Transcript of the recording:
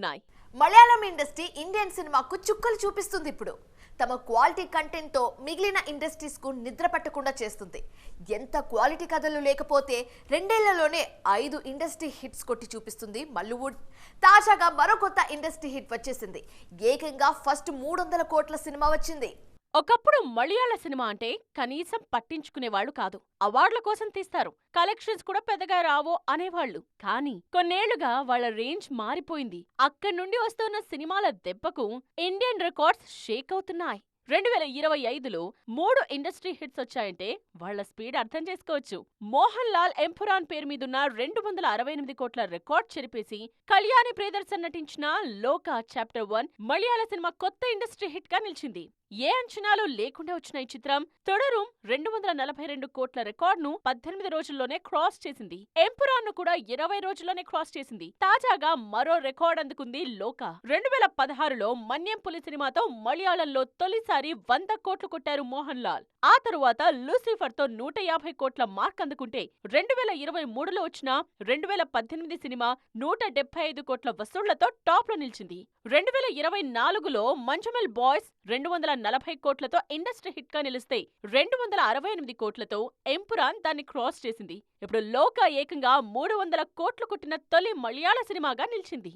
ఉన్నాయి Malayalam industry Indian సినిమాకు చుక్కలు చూపిస్తుంది ఇప్పుడు. తమ క్వాలిటీ కంటెంట్తో మిగిలిన ఇండస్ట్రీస్కు నిద్ర పట్టకుండా చేస్తుంది. ఎంత క్వాలిటీ కథలు లేకపోతే రెండేళ్ళలోనే ఐదు ఇండస్ట్రీ హిట్స్ కొట్టి చూపిస్తుంది మల్లువుడ్. తాజాగా మరో కొత్త ఇండస్ట్రీ హిట్ వచ్చేసింది. ఏకంగా ఫస్ట్ మూడు వందల కోట్ల సినిమా వచ్చింది. ఒకప్పుడు మలయాళ సినిమా అంటే కనీసం పట్టించుకునేవాళ్ళు కాదు. అవార్డుల కోసం తీస్తారు. కలెక్షన్స్ కూడా పెద్దగా రావో అనేవాళ్ళు కానీ కొన్నేళ్ళుగా వాళ్ళ రేంజ్ మారిపోయింది. అక్కడి నుండి వస్తున్న సినిమాల దెబ్బకు ఇండియన్ రికార్డ్స్ షేక్ అవుతున్నాయి. రెండు వేల ఇరవై ఐదులో మూడు ఇండస్ట్రీ హిట్స్ వచ్చాయంటే వాళ్ళ స్పీడ్ అర్థం చేసుకోవచ్చు. మోహన్ లాల్ ఎంపురాన్ పేరు మీదున్న రెండు వందల అరవై ఎనిమిది కోట్ల రికార్డ్ చెరిపేసి కళ్యాణి ప్రియదర్శన్ నటించిన లోకా చాప్టర్ వన్ మలయాళ సినిమా కొత్త ఇండస్ట్రీ హిట్గా నిలిచింది. ఏ అంచనాలు లేకుండా వచ్చిన ఈ చిత్రం తొడరూం రెండు వందల నలభై రెండు కోట్ల రికార్డును పద్దెనిమిది రోజుల్లోనే క్రాస్ చేసింది. ఎంపురాన్ను కూడా ఇరవై రోజుల్లోనే క్రాస్ చేసింది. తాజాగా మరో రికార్డ్ అందుకుంది లోక. రెండు వేల పదహారులో మన్యం పులి సినిమాతో మలయాళంలో తొలిసారి వంద కోట్లు కొట్టారు మోహన్ లాల్. ఆ తరువాత లూసిఫర్తో నూట యాభై కోట్ల మార్క్ అందుకుంటే రెండు వేల ఇరవై మూడులో వచ్చిన రెండు వేల పద్దెనిమిది సినిమా నూట డెబ్బై ఐదు కోట్ల వసూళ్ళతో టాప్లో నిలిచింది. రెండు వేల ఇరవై నాలుగులో మంజుమల్ బాయ్స్ రెండు వందల నలభై కోట్లతో ఇండస్ట్రీ హిట్గా నిలిస్తే రెండు వందల అరవై ఎనిమిది కోట్లతో ఎంపురాన్ దాన్ని క్రాస్ చేసింది. ఇప్పుడు లోక ఏకంగా మూడు వందల కోట్లు కొట్టిన తొలి మలయాళ సినిమాగా నిలిచింది.